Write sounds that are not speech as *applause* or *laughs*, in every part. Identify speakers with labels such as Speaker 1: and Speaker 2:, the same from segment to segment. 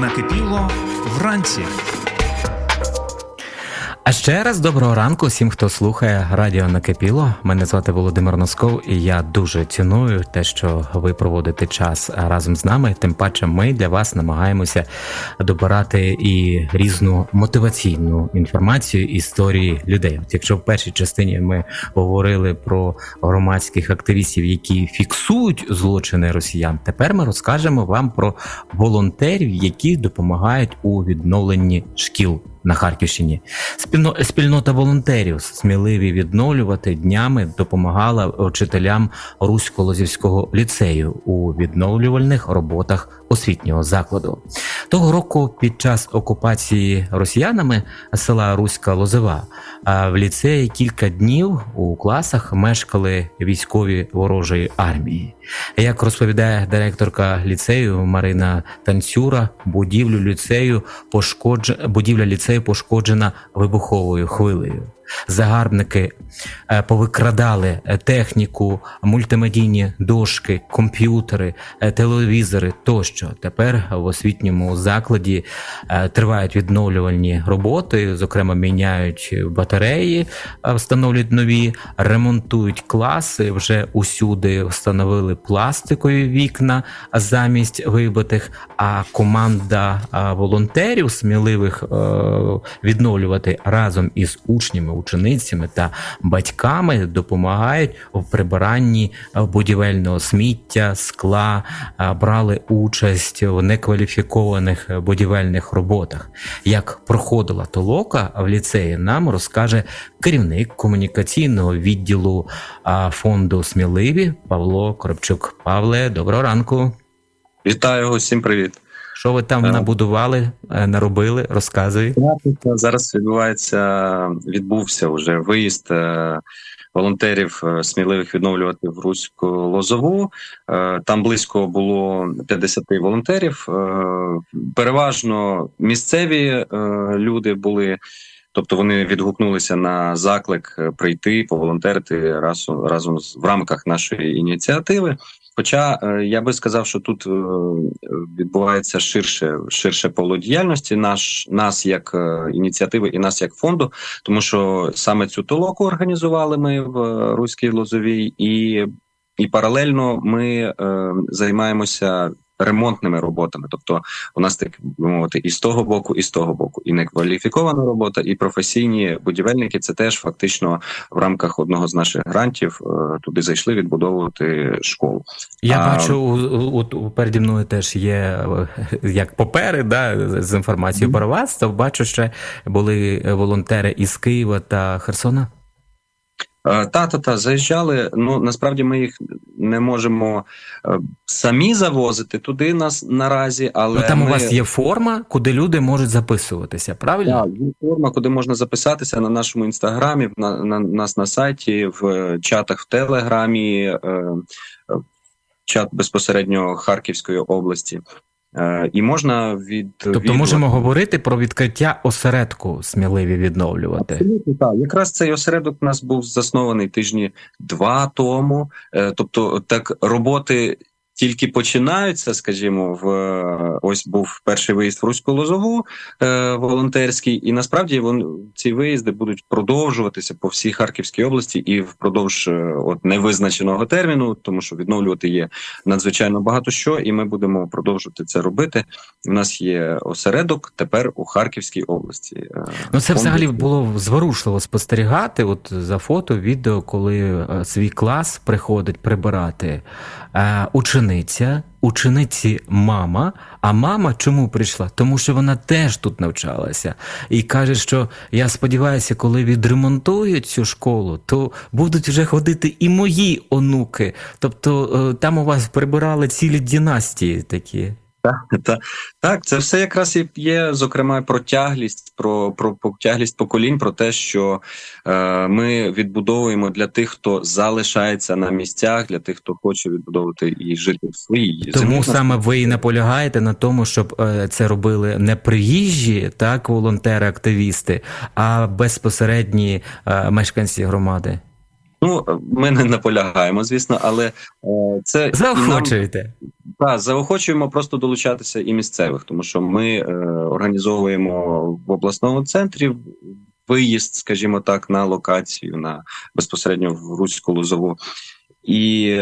Speaker 1: Накипіло вранці.
Speaker 2: А ще раз доброго ранку всім, хто слухає Радіо Накипіло. Мене звати Володимир Носков, і я дуже ціную те, що ви проводите час разом з нами. Тим паче, ми для вас намагаємося добирати і різну мотиваційну інформацію історії людей. От якщо в першій частині ми говорили про громадських активістів, які фіксують злочини росіян, тепер ми розкажемо вам про волонтерів, які допомагають у відновленні шкіл на Харківщині. Спільно спільнота волонтерів сміливі відновлювати днями допомагала вчителям Русько-Лозівського ліцею у відновлювальних роботах освітнього закладу. Того року, під час окупації росіянами села Руська Лозова, в ліцеї кілька днів у класах мешкали військові ворожої армії. Як розповідає директорка ліцею Марина Танцюра, будівлю ліцею пошкодж... будівля ліцею пошкоджена вибуховою хвилею. Загарбники е, повикрадали е, техніку, мультимедійні дошки, комп'ютери, е, телевізори тощо. Тепер в освітньому закладі тривають відновлювальні роботи, зокрема, міняють батареї, встановлюють нові, ремонтують класи. Вже усюди встановили пластикові вікна замість вибитих. А команда волонтерів сміливих відновлювати разом із учнями ученицями та батьками допомагають в прибиранні будівельного сміття, скла, брали участь в некваліфікованих будівельних роботах. Як проходила толока в ліцеї, нам розкаже керівник комунікаційного відділу фонду Сміливі Павло Коробчук. Павле, доброго ранку.
Speaker 3: Вітаю усім привіт.
Speaker 2: Що ви там набудували, е, наробили? Розказуй.
Speaker 3: Зараз відбувається, відбувся вже виїзд е, волонтерів е, сміливих відновлювати в Руську Лозову. Там близько було 50 волонтерів. Переважно місцеві люди були. Тобто вони відгукнулися на заклик прийти поволонтерити разом разом з в рамках нашої ініціативи. Хоча е, я би сказав, що тут е, відбувається ширше ширше поло діяльності наш нас як е, ініціативи і нас як фонду, тому що саме цю толоку організували ми в Руській Лозовій, і і паралельно ми займаємося ремонтними роботами. Тобто, у нас так би мовити, і з того боку, і з того боку, і некваліфікована робота, і професійні будівельники. Це теж фактично в рамках одного з наших грантів е, туди зайшли відбудовувати школу.
Speaker 2: Я а, бачу у, переді мною теж є е, як папери, да з інформацією mm -hmm. про вас. То бачу, ще були волонтери із Києва та Херсона.
Speaker 3: Та та та заїжджали. Ну насправді ми їх не можемо е, самі завозити туди нас наразі, але
Speaker 2: ну, там
Speaker 3: ми...
Speaker 2: у вас є форма, куди люди можуть записуватися. Правильно
Speaker 3: Так, є форма, куди можна записатися на нашому інстаграмі, на, на нас на сайті, в чатах в Телеграмі, е, чат безпосередньо Харківської області. Е, і можна від
Speaker 2: тобто можемо говорити про відкриття осередку сміливі відновлювати.
Speaker 3: Абсолютно так. Якраз цей осередок у нас був заснований тижні два тому. Е, тобто, так роботи тільки починаються, скажімо, в ось був перший виїзд в Руську Лозову е, волонтерський, і насправді вон ці виїзди будуть продовжуватися по всій Харківській області і впродовж е, от невизначеного терміну, тому що відновлювати є надзвичайно багато що, і ми будемо продовжувати це робити. У нас є осередок тепер у Харківській області.
Speaker 2: Е, ну це взагалі було зворушливо спостерігати. От за фото, відео, коли е, свій клас приходить прибирати е, ученик учениця, учениці мама. А мама чому прийшла? Тому що вона теж тут навчалася і каже, що я сподіваюся, коли відремонтують цю школу, то будуть вже ходити і мої онуки. Тобто е, там у вас прибирали цілі династії такі.
Speaker 3: Так, так, це все якраз і є, зокрема, про тяглість, про про, про тяглість поколінь, про те, що е, ми відбудовуємо для тих, хто залишається на місцях, для тих, хто хоче відбудовувати і жити в своїй
Speaker 2: тому землі. саме ви і наполягаєте на тому, щоб е, це робили не приїжджі, так волонтери, активісти, а безпосередні е, мешканці громади.
Speaker 3: Ну, ми не наполягаємо, звісно, але е, це
Speaker 2: Заохочуєте.
Speaker 3: Так, заохочуємо просто долучатися і місцевих, тому що ми е, організовуємо в обласному центрі виїзд, скажімо так, на локацію, на безпосередньо в Руську Лозову. І,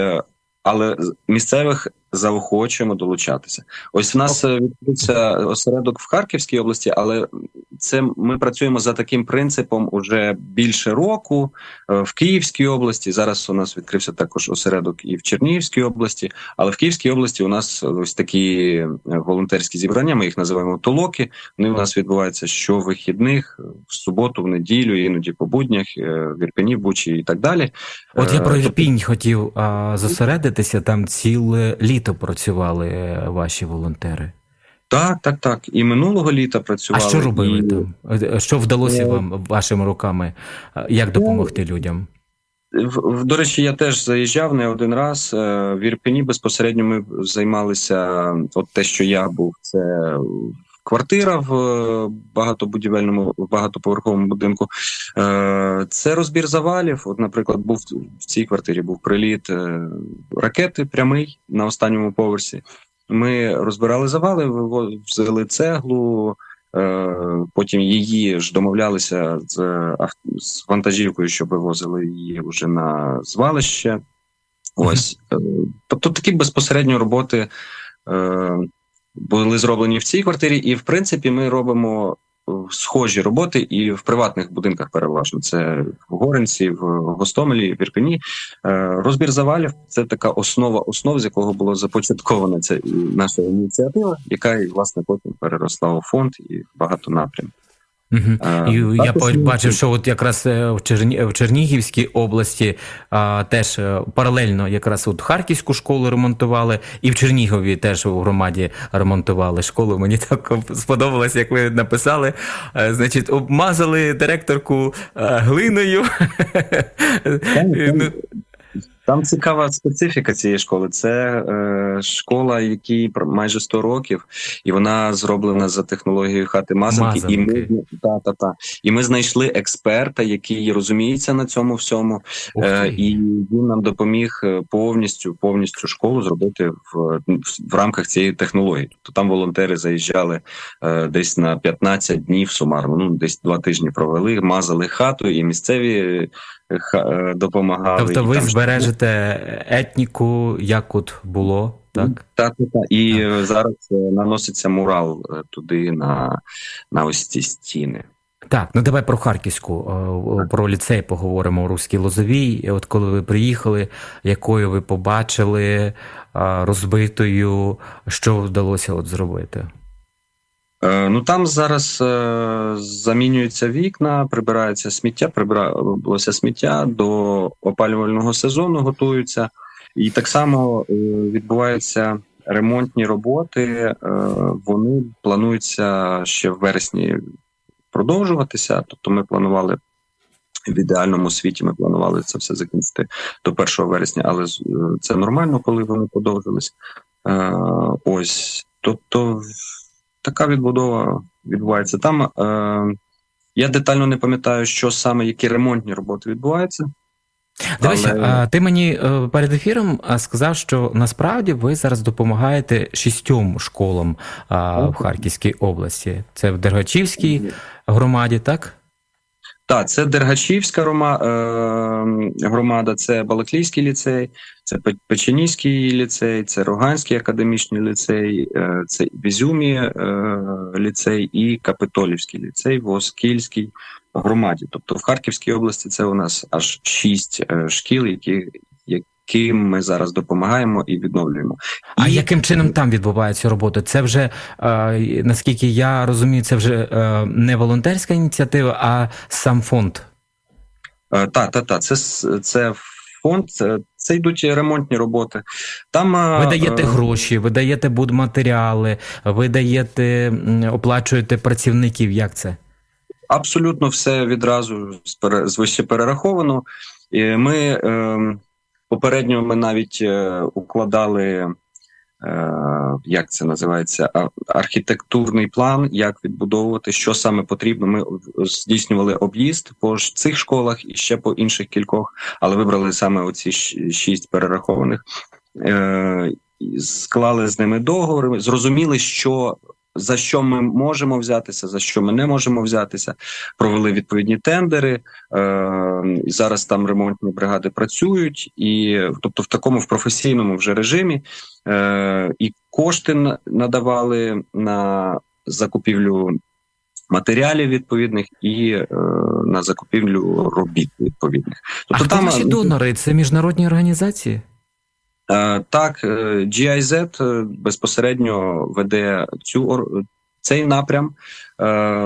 Speaker 3: але місцевих заохочуємо долучатися. Ось в нас е, відкрився осередок в Харківській області, але це ми працюємо за таким принципом уже більше року е, в Київській області. Зараз у нас відкрився також осередок і в Чернігівській області. Але в Київській області у нас ось такі е, волонтерські зібрання. Ми їх називаємо толоки. Вони у нас відбуваються щовихідних, е, в суботу, в неділю, іноді по буднях, в Ірпені, в Бучі і так далі.
Speaker 2: От я про
Speaker 3: тобто-
Speaker 2: Ірпінь хотів а, зосередитися, там ціле літо працювали е, ваші волонтери.
Speaker 3: Так, так, так. І минулого літа працювали.
Speaker 2: А що робили
Speaker 3: і...
Speaker 2: там? Е, Що вдалося
Speaker 3: Е,
Speaker 2: вам вашими руками? Як допомогти людям?
Speaker 3: До речі, я теж заїжджав не один раз. Е, В Ірпені безпосередньо ми займалися. От те, що я був, це квартира в е, багатобудівельному багатоповерховому будинку. Е, Це розбір завалів. От, наприклад, був в цій квартирі був приліт е, ракети прямий на останньому поверсі. Ми розбирали завали, вивозили цеглу. Потім її ж домовлялися з, з вантажівкою, щоб вивозили її вже на звалище. Ось. Тобто такі безпосередньо роботи були зроблені в цій квартирі, і в принципі ми робимо е, схожі роботи і в приватних будинках переважно. Це в Горенці, в Гостомелі, в Ірпені. Е, Розбір завалів це така основа основ, з якого було започаткована ця наша ініціатива, яка власне потім переросла у фонд і багато напрямків.
Speaker 2: Угу. І я
Speaker 3: також
Speaker 2: бачив, що от якраз е, в, Черні... в Чернігівській області а, теж е, паралельно якраз от Харківську школу ремонтували, і в Чернігові теж у громаді ремонтували школу. Мені так сподобалось, як ви написали. Е, Значить, обмазали директорку е, глиною. *laughs*
Speaker 3: Там цікава специфіка цієї школи. Це е, школа, якій майже 100 років, і вона зроблена за технологією хати мазанки. І ми та, та, та. І ми знайшли експерта, який розуміється на цьому всьому, е, і він нам допоміг е, повністю повністю школу зробити в, в рамках цієї технології. Тобто там волонтери заїжджали е, десь на 15 днів сумарно. Ну десь два тижні провели, мазали хату, і місцеві е, е, допомагали.
Speaker 2: Тобто ви
Speaker 3: там
Speaker 2: збережете етніку, як от було, так?
Speaker 3: Так, так, так. І е, зараз е, наноситься мурал е, туди на, на ось ці стіни.
Speaker 2: Так, ну давай про Харківську, е, про ліцей поговоримо у Руській Лозовій. І От коли ви приїхали, якою ви побачили розбитою, що вдалося от зробити?
Speaker 3: Е, Ну там зараз е, замінюються вікна, прибирається сміття, прибиралося сміття до опалювального сезону, готуються, і так само е, відбуваються ремонтні роботи. Е, вони плануються ще в вересні продовжуватися. Тобто, ми планували в ідеальному світі, ми планували це все закінчити до 1 вересня, але е, це нормально, коли вони подовжились. Е, Ось, тобто така відбудова відбувається. Там е, я детально не пам'ятаю, що саме які ремонтні роботи відбуваються.
Speaker 2: Дивися,
Speaker 3: Але-
Speaker 2: а ти мені е, перед ефіром сказав, що насправді ви зараз допомагаєте шістьом школам в Харківській області. Це в Дергачівській громаді, так?
Speaker 3: Так, це Дергачівська е, громада, це Балаклійський ліцей, це Печенійський ліцей, це Роганський академічний ліцей, е, це Візюмі е, ліцей і Капитолівський ліцей в Оскільській громаді. Тобто в Харківській області це у нас аж шість шкіл, які, яким ми зараз допомагаємо і відновлюємо.
Speaker 2: А
Speaker 3: І-
Speaker 2: яким чином там відбувається робота? Це вже е, наскільки я розумію, це вже е, не волонтерська ініціатива, а сам фонд.
Speaker 3: Е, Та, та, та, це, це фонд, це, це йдуть ремонтні роботи. Там е,
Speaker 2: Ви даєте
Speaker 3: е,
Speaker 2: гроші, ви даєте будматеріали, ви даєте оплачуєте працівників. Як це?
Speaker 3: абсолютно все відразу з вище перераховано. І ми е, попередньо ми навіть е, укладали е, як це називається, архітектурний план, як відбудовувати, що саме потрібно. Ми здійснювали об'їзд по цих школах і ще по інших кількох, але вибрали саме оці шість перерахованих. Е, Склали з ними договори, зрозуміли, що за що ми можемо взятися, за що ми не можемо взятися. Провели відповідні тендери. Е, зараз там ремонтні бригади працюють, і тобто в такому в професійному вже режимі е, і кошти на- надавали на закупівлю матеріалів відповідних і е, на закупівлю робіт відповідних.
Speaker 2: А хто ваші донори? Це міжнародні організації?
Speaker 3: Е, Так, е, GIZ е, безпосередньо веде цю цей напрям.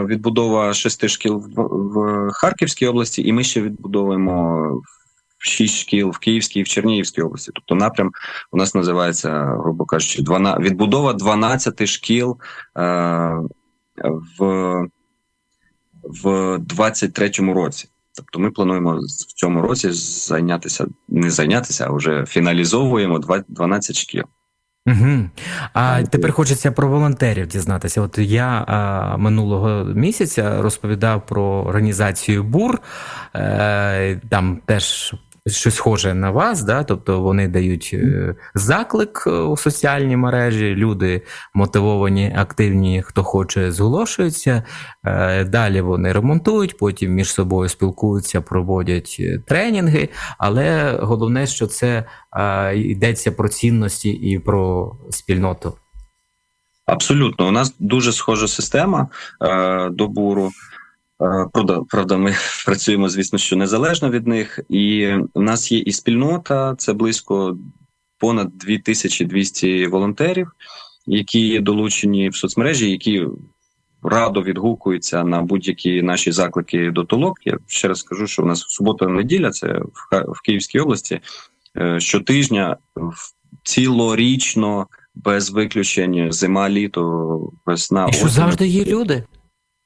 Speaker 3: Відбудова шести шкіл в, Харківській області, і ми ще відбудовуємо шість шкіл в Київській і в Чернігівській області. Тобто напрям у нас називається, грубо кажучи, 12, відбудова 12 шкіл в, в 23-му році. Тобто ми плануємо в цьому році зайнятися, не зайнятися, а вже фіналізовуємо 12 шкіл.
Speaker 2: Угу. А тепер хочеться про волонтерів дізнатися. От я а, минулого місяця розповідав про організацію БУР, е, там теж щось схоже на вас, да? тобто вони дають е, заклик е, у соціальні мережі, люди мотивовані, активні, хто хоче, зголошуються. Е, Далі вони ремонтують, потім між собою спілкуються, проводять тренінги. Але головне, що це йдеться про цінності і про спільноту.
Speaker 3: Абсолютно, у нас дуже схожа система е, до буру. Е, Правда, правда, ми *laughs* працюємо, звісно, що незалежно від них, і в нас є і спільнота. Це близько понад 2200 волонтерів, які долучені в соцмережі, які радо відгукуються на будь-які наші заклики до толок. Я ще раз скажу, що у нас субота неділя, це в, Київській області. е, Щотижня цілорічно, без виключень, зима, літо, весна.
Speaker 2: І що завжди є люди.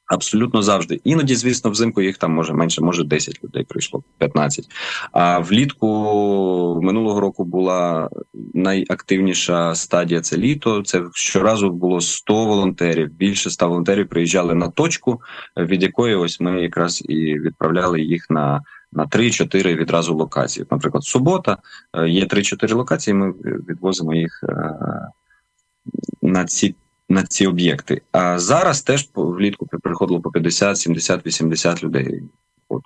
Speaker 3: Абсолютно завжди. Іноді, звісно, взимку їх там може менше, може 10 людей прийшло, 15. А влітку минулого року була найактивніша стадія це літо. Це щоразу було 100 волонтерів. Більше 100 волонтерів приїжджали на точку, від якої ось ми якраз і відправляли їх на. На 3-4 відразу локації. Наприклад, субота е, є 3-4 локації. Ми відвозимо їх е, на ці на ці об'єкти. А зараз теж влітку приходило по 50, 70, 80 людей.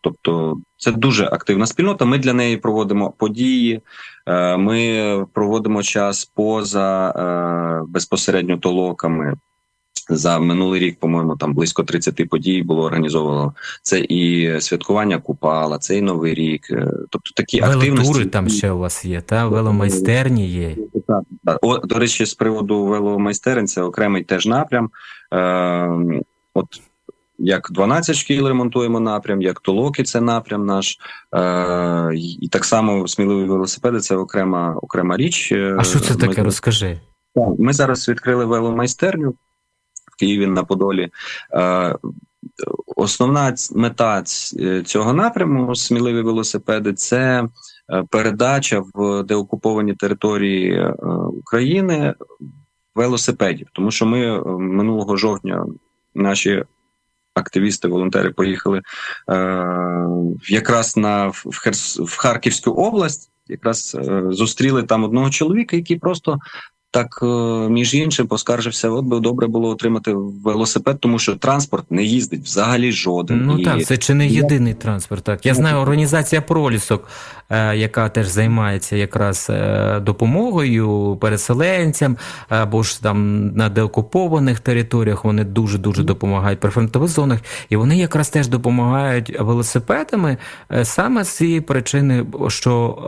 Speaker 3: Тобто це дуже активна спільнота. Ми для неї проводимо події, е, ми проводимо час поза е, безпосередньо толоками. За минулий рік, по-моєму, там близько 30 подій було організовано. Це і святкування Купала, це і Новий рік. е, Тобто такі активності.
Speaker 2: Велотури там ще у вас є, та веломайстерні є.
Speaker 3: Так, так. О, до речі, з приводу веломайстерень, це окремий теж напрям. Е, от як 12 шкіл ремонтуємо напрям, як толоки це напрям наш. Е, і так само сміливі велосипеди це окрема, окрема річ. Е,
Speaker 2: А що це
Speaker 3: ми-
Speaker 2: таке? Розкажи.
Speaker 3: Ми зараз відкрили веломайстерню Києві на Подолі. Е, Основна мета цього напряму сміливі велосипеди це е, передача в деокуповані території е, України велосипедів. Тому що ми е, минулого жовтня наші активісти, волонтери поїхали е, якраз на в, Харківську область. Якраз е, зустріли там одного чоловіка, який просто так, е, між іншим, поскаржився, от би добре було отримати велосипед, тому що транспорт не їздить взагалі жоден.
Speaker 2: Ну
Speaker 3: І-
Speaker 2: так, це чи не єдиний транспорт. Так я знаю організація Пролісок, е, яка теж займається якраз е, допомогою переселенцям, або ж там на деокупованих територіях. Вони дуже дуже допомагають при фронтових зонах, і вони якраз теж допомагають велосипедами саме з цієї причини, що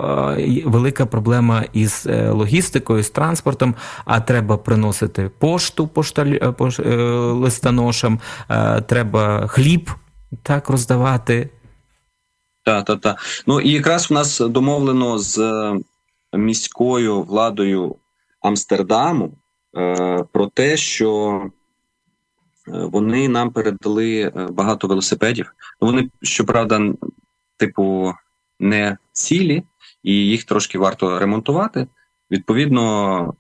Speaker 2: велика проблема із логістикою, з транспортом. А треба приносити пошту пошталь, е, пош, е, листоношам, е, треба хліб так роздавати.
Speaker 3: Та, та, та. Ну і якраз в нас домовлено з е, міською владою Амстердаму е, про те, що вони нам передали багато велосипедів. Ну, Вони, щоправда, типу, не цілі, і їх трошки варто ремонтувати. Відповідно,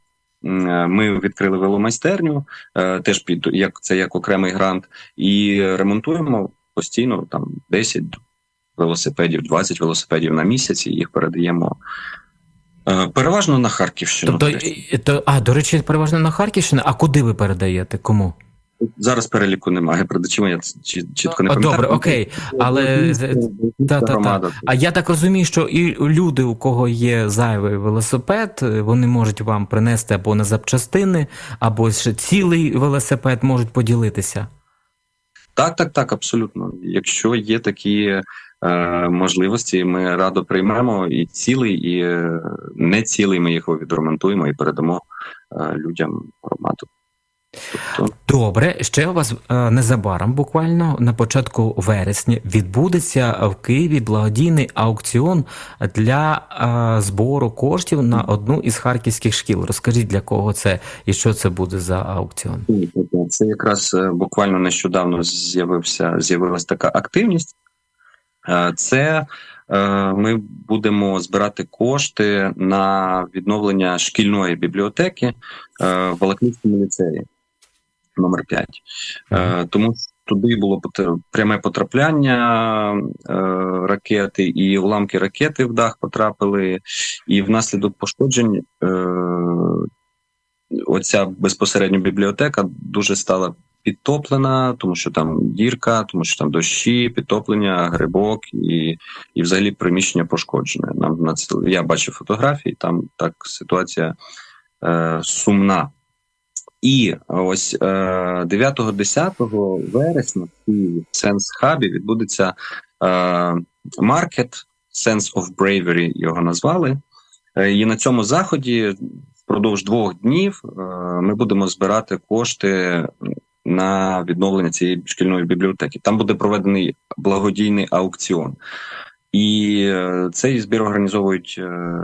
Speaker 3: ми відкрили веломайстерню, е, теж під як це як окремий грант, і ремонтуємо постійно там 10 велосипедів, 20 велосипедів на місяць, і їх передаємо е, переважно на Харківщину.
Speaker 2: Тобто, то, а, до речі, переважно на Харківщину. а куди ви передаєте? Кому?
Speaker 3: Зараз переліку немає передачів, я чітко не пам'ятаю.
Speaker 2: добре, окей. але- та-та-та. А я так розумію, що і люди, у кого є зайвий велосипед, е, вони можуть вам принести або на запчастини, або ще цілий велосипед можуть поділитися.
Speaker 3: Так, так, так, абсолютно. Якщо є такі е, можливості, ми радо приймемо і цілий, і е, не цілий. Ми їх відремонтуємо і передамо е, людям громаду. Тобто,
Speaker 2: Добре, ще у вас е, незабаром, буквально на початку вересня, відбудеться в Києві благодійний аукціон для е, збору коштів на одну із харківських шкіл. Розкажіть для кого це і що це буде за аукціон?
Speaker 3: це якраз е, буквально нещодавно з'явився з'явилася така активність. Це ми будемо збирати кошти на відновлення шкільної бібліотеки в Балаклійському ліцеї номер 5. Е, Тому туди було пряме потрапляння е, ракети, і уламки ракети в дах потрапили, і внаслідок пошкоджень е, оця безпосередньо бібліотека дуже стала підтоплена, тому що там дірка, тому що там дощі, підтоплення, грибок і, і взагалі приміщення пошкоджене. Нам на я бачив фотографії, там так ситуація е, сумна. І ось е, 9-10 вересня в Sense Hub відбудеться е, Market Sense of Bravery, його назвали. Е, І на цьому заході впродовж двох днів е, ми будемо збирати кошти на відновлення цієї шкільної бібліотеки. Там буде проведений благодійний аукціон. І е, цей збір організовують е,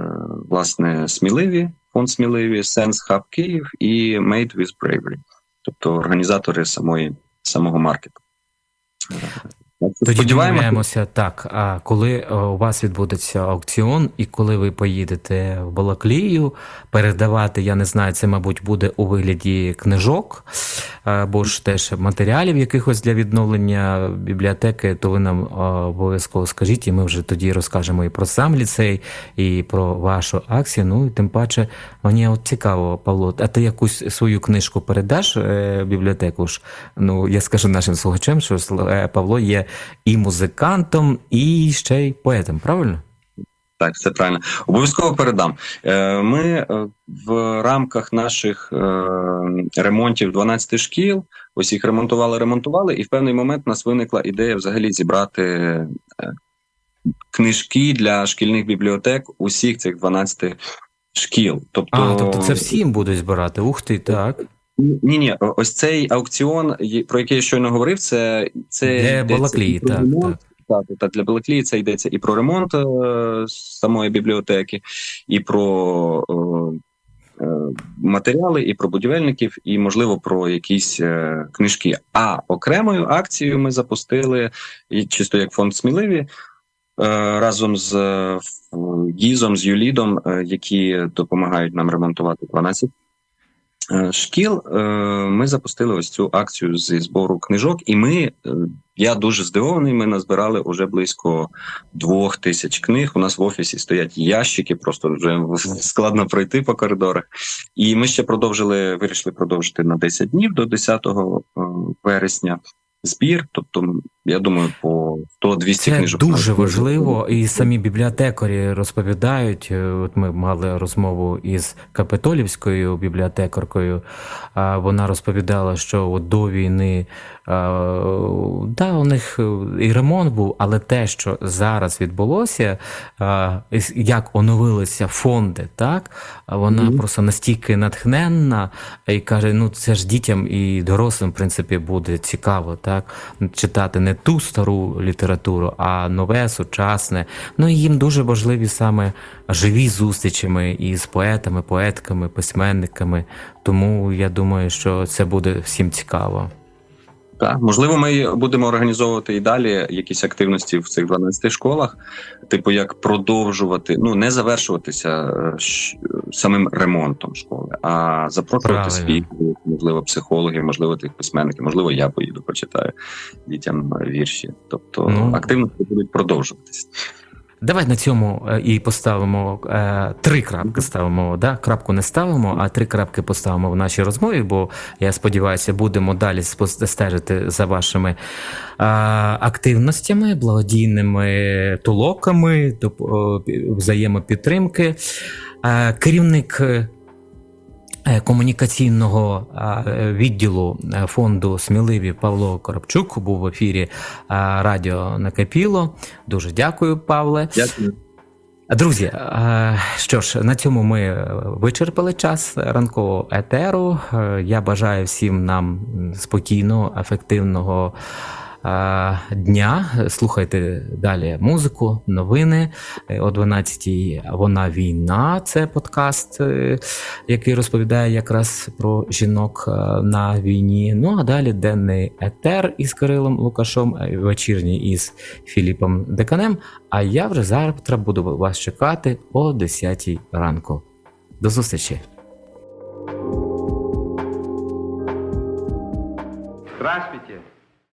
Speaker 3: власне сміливі, фонд сміливі, Sense Hub Київ і Made with Bravery, тобто організатори самої самого маркету.
Speaker 2: Тоді домовляємося так. А коли е, у вас відбудеться аукціон, і коли ви поїдете в Балаклію, передавати, я не знаю, це, мабуть, буде у вигляді книжок, або ж теж матеріалів якихось для відновлення бібліотеки, то ви нам е, обов'язково скажіть, і ми вже тоді розкажемо і про сам ліцей, і про вашу акцію. Ну і тим паче, мені от цікаво, Павло, а ти якусь свою книжку передаш е, бібліотеку ж? Ну, я скажу нашим слухачам, що Павло є і музикантом, і ще й поетом, правильно?
Speaker 3: Так, все правильно. Обов'язково передам. Е, Ми е, в рамках наших е, ремонтів 12 шкіл, ось їх ремонтували, ремонтували, і в певний момент у нас виникла ідея взагалі зібрати книжки для шкільних бібліотек усіх цих 12 шкіл. Тобто,
Speaker 2: А, тобто це всім будуть збирати. Ух ти, так.
Speaker 3: Ні, ні, ось цей аукціон, про який я щойно говорив, це, це
Speaker 2: Для Балаклії, так,
Speaker 3: ремонт,
Speaker 2: так.
Speaker 3: так, так, для Балаклії це йдеться і про ремонт е, самої бібліотеки, і про е, матеріали, і про будівельників, і, можливо, про якісь е, книжки. А окремою акцією ми запустили, і чисто як фонд сміливі. е, Разом з е, Гізом, з Юлідом, е, які допомагають нам ремонтувати 12 е, шкіл, е, ми запустили ось цю акцію зі збору книжок, і ми, е, я дуже здивований, ми назбирали вже близько двох тисяч книг. У нас в офісі стоять ящики, просто вже складно пройти по коридорах. І ми ще продовжили, вирішили продовжити на 10 днів до 10 е, вересня. Збір, тобто, я думаю, по 100-200
Speaker 2: Це
Speaker 3: книжок.
Speaker 2: дуже важливо, і самі бібліотекарі розповідають. е, От ми мали розмову із Капитолівською бібліотекаркою. Вона розповідала, що от до війни а, да, у них і ремонт був, але те, що зараз відбулося, як оновилися фонди, так вона
Speaker 3: Мгм.
Speaker 2: просто настільки натхненна і каже: ну це ж дітям і дорослим, в принципі, буде цікаво, так читати не ту стару літературу, а нове, сучасне. Ну і їм дуже важливі саме живі зустрічами із поетами, поетками, письменниками. Тому я думаю, що це буде всім цікаво.
Speaker 3: Так, можливо, ми будемо організовувати і далі якісь активності в цих 12 школах, типу, як продовжувати, ну не завершуватися е, самим ремонтом школи, а запрошувати
Speaker 2: Правильно.
Speaker 3: можливо, психологів, можливо, тих письменників, можливо, я поїду, почитаю дітям вірші. Тобто
Speaker 2: Ну.
Speaker 3: активності будуть продовжуватися.
Speaker 2: Давай на цьому е, і поставимо е, три крапки. Ставимо, да? крапку не ставимо, а три крапки поставимо в нашій розмові, бо я сподіваюся, будемо далі стежити за вашими активностями, благодійними е, взаємопідтримки. Е, керівник. Е, Комунікаційного відділу е, фонду Сміливі Павло Коробчук був в ефірі Радіо Накипіло. Дуже дякую, Павле.
Speaker 3: Дякую.
Speaker 2: Друзі, е, що ж, на цьому ми вичерпали час ранкового етеру. Я бажаю всім нам спокійного, ефективного дня. Слухайте далі музику, новини. Е, О 12-й вона війна. Це подкаст, е, який розповідає якраз про жінок е, на війні. Ну а далі денний етер із Кирилом Лукашом, вечірній із Філіпом Деканем. А я вже завтра буду вас чекати о 10-й ранку. До зустрічі!
Speaker 4: Здравствуйте.